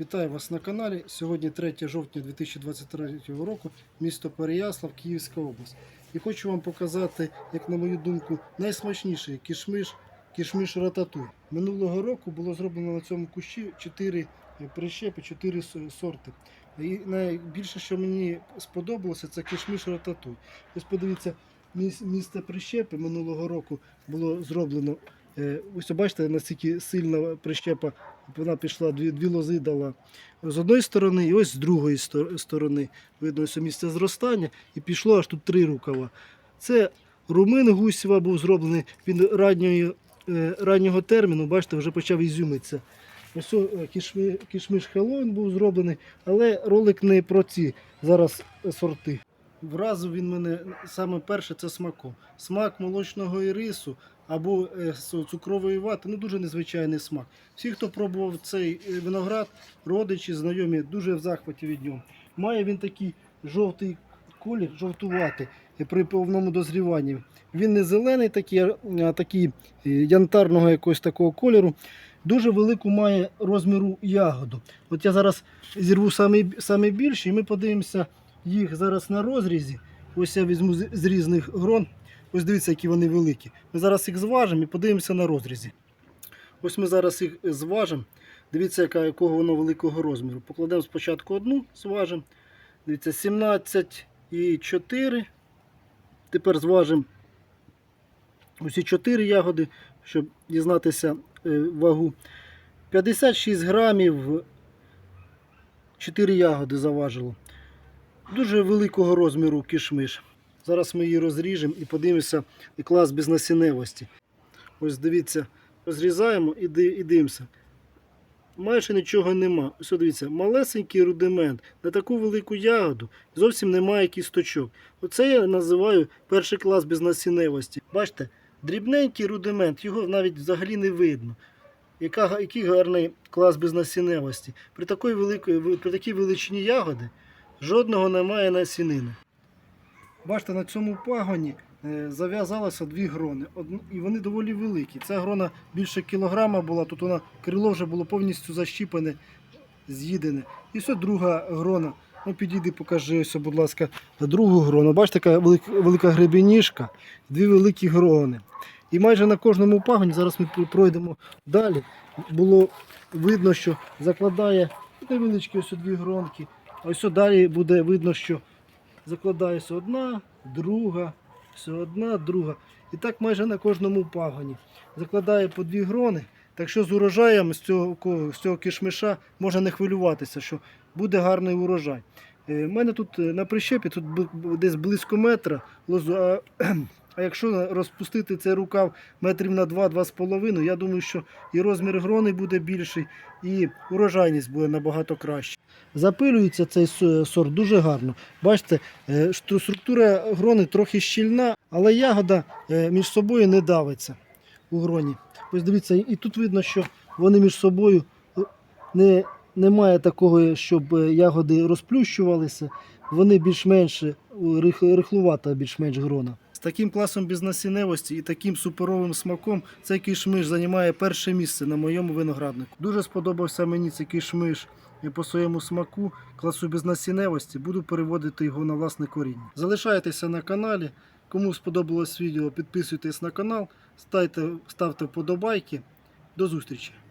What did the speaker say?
Вітаю вас на каналі. Сьогодні 3 жовтня 2023 року, місто Переяслав, Київська область. І хочу вам показати, як на мою думку, найсмачніший кішмиш, кішмиш рататуй. Минулого року було зроблено на цьому кущі 4 прищепи, 4 сорти. І найбільше, що мені сподобалося, це кішмиш рататуй. Ось подивіться, міс- місце прищепи минулого року було зроблено. Е, Ось бачите, наскільки сильна прищепа, вона пішла, дві, дві лози дала з одної сторони, і ось з другої сторони. Видно, ось місце зростання, і пішло аж тут три рукава. Це румин гусєва був зроблений, він ранньої, е, раннього терміну, бачите, вже почав ізюмитися. Ось е, кішми, кішмиш Хеллоуін був зроблений, але ролик не про ці зараз сорти. Вразив він мене саме перше це смаком. Смак молочного ірису або е, цукрової вати, ну дуже незвичайний смак. Всі, хто пробував цей е, виноград, родичі, знайомі, дуже в захваті від нього. Має він такий жовтий колір, жовтуватий е, при повному дозріванні. Він не зелений, такий, а такий янтарного якогось такого кольору. Дуже велику має розміру ягоду. От я зараз зірву саме, саме більше, і ми подивимося їх зараз на розрізі. Ось я візьму з, різних грон. Ось дивіться, які вони великі. Ми зараз їх зважимо і подивимося на розрізі. Ось ми зараз їх зважимо. Дивіться, яка, якого воно великого розміру. Покладемо спочатку одну, зважимо. Дивіться, 17 і 4. Тепер зважимо усі 4 ягоди, щоб дізнатися е, вагу. 56 грамів 4 ягоди заважило. Дуже великого розміру кішмиш. Зараз ми її розріжемо і подивимося і клас безнасінневості. Ось дивіться, розрізаємо і, дивимося. Майже нічого нема. Ось дивіться, малесенький рудимент на таку велику ягоду зовсім немає кісточок. Оце я називаю перший клас безнасінневості. Бачите, дрібненький рудимент, його навіть взагалі не видно. Яка, який гарний клас безнасінневості. При, такій великої, при такій величині ягоди жодного немає насінини. Бачите, на цьому пагоні е, зав'язалося дві грони. І вони доволі великі. Ця грона більше кілограма була, тут вона крило вже було повністю защіпане, з'їдене. І все друга грона. Ну, підійди, покажи ось, будь ласка, другу грону. Бачите, така велика гребеніжка, дві великі грони. І майже на кожному пагоні, зараз ми пройдемо далі, було видно, що закладає невеличкі ось дві гронки. Ось далі буде видно, що закладається одна, друга, все одна, друга. І так майже на кожному пагоні. Закладає по дві грони. Так що з урожаєм з цього, з цього кишмиша можна не хвилюватися, що буде гарний урожай. У мене тут е, на прищепі тут десь близько метра лозу. А, а якщо розпустити цей рукав метрів на 2-2,5, я думаю, що і розмір грони буде більший, і урожайність буде набагато краще. Запилюється цей сорт дуже гарно. Бачите, е, структура грони трохи щільна, але ягода е, між собою не давиться у гроні. Ось дивіться, і тут видно, що вони між собою е, не, немає такого, щоб ягоди розплющувалися. Вони більш-менш рихлувата, більш-менш грона. З таким класом бізнесіневості і таким суперовим смаком цей кишмиш займає перше місце на моєму винограднику. Дуже сподобався мені цей кишмиш і по своєму смаку, класу безнасінневості, буду переводити його на власне коріння. Залишайтеся на каналі. Кому сподобалось відео, підписуйтесь на канал, ставте, ставте вподобайки. До зустрічі!